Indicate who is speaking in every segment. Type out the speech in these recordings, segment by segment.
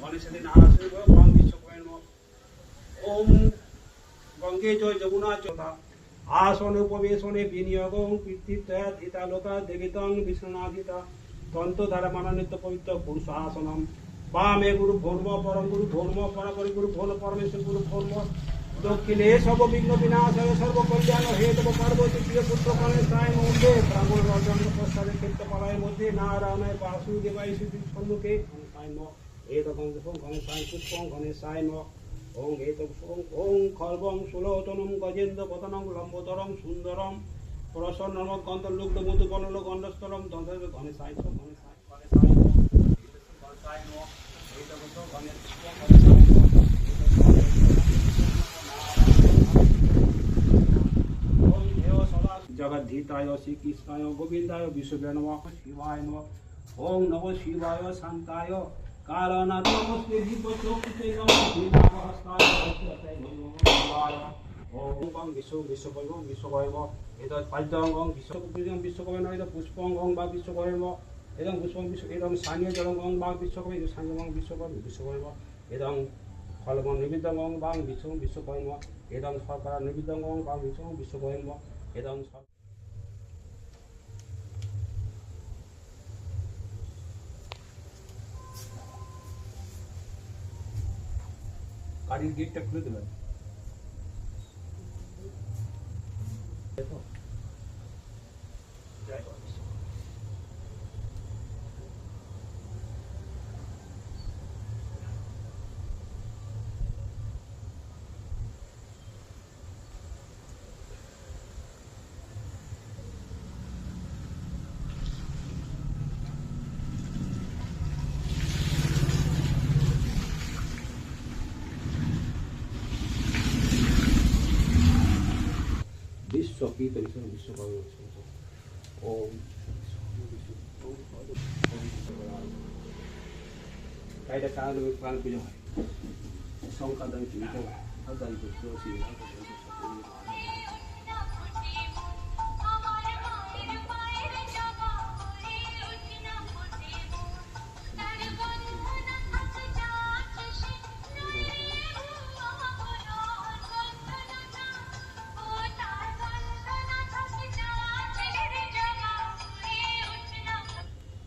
Speaker 1: গণেশের দিন আনাসে বং বিশ্ব কয় নম ওম গঙ্গে জয় যমুনা চোদা আসনে উপবেশনে বিনিয়োগং কীর্তিত্বয়া লোকা দেবিতং দ্বারা মানানিত্য পবিত্র পুরুষ আসনম। বামে গুরু ভৌর্ম পরম গুরু ভৌর্ম পরাপরি গুরু ভৌর পরমেশ্বর গুরু ভৌর্ম দক্ষিণে সর্ব বিঘ্ন বিনাশায় সর্ব কল্যাণ হেতব পার্বতী প্রিয় পুত্র কণে সায় মধ্যে ব্রাহ্মণ রজন প্রসাদে ক্ষেত্র পালয়ের মধ্যে নারায়ণায় বাসুদেবাই শ্রী সম্মুখে সায় ম এত গঙ্গম গণেশায় পুষ্পং গণেশায় ম ওং এত ওং ওং খর্বং সুলোচনম গজেন্দ্র পতনং লম্বোদরম সুন্দরম প্রসন্নম গন্ধলুগ্ধ মধু বনল গন্ধস্থলম দন্ত গণেশায় গণেশায় গণেশায় গণেশায় ম এত গণেশ গণেশায় ম জগদ্ধীতায় শ্রীকৃষ্ণায় গোবিন্দায় কারণাৎ নমস্তে দিব্যচক্ষুতে নম শ্রীরামহস্তায় ভগবতায় ভগবায় ওম বিশ্ব বিশ্বকর্ম বিশ্বকর্ম এতৎ পাঞ্চঙ্গং বিশ্বকর্ম বিশ্বকর্ম নয় পুষ্পঙ্গং বা বিশ্বকর্ম এবং পুষ্পং বিশ্ব এবং স্থানীয় জলঙ্গং বা বিশ্বকর্ম এই স্থানীয় বিশ্বকর্ম বিশ্বকর্ম এবং ফলগং নিবিদ্ধঙ্গং বা বিশ্ব সরকার নিবিদ্ধঙ্গং বা বিশ্ব বিশ্বকর্ম এবং সর- গাড়ির গেটটা খুলে দেবেন विश्वपीत विष्णु विश्वकवि ओम kaida ta da kwanan kujin wai sauka da ke yi kawai har da ke so shi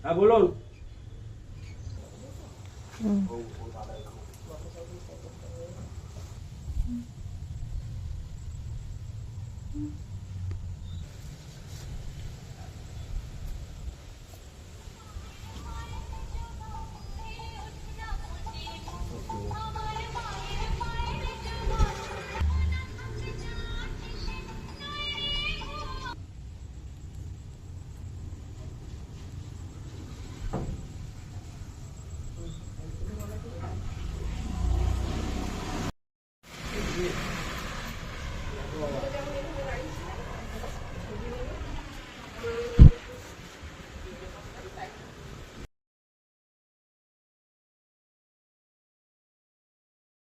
Speaker 1: Ah. Mm. Mm. you.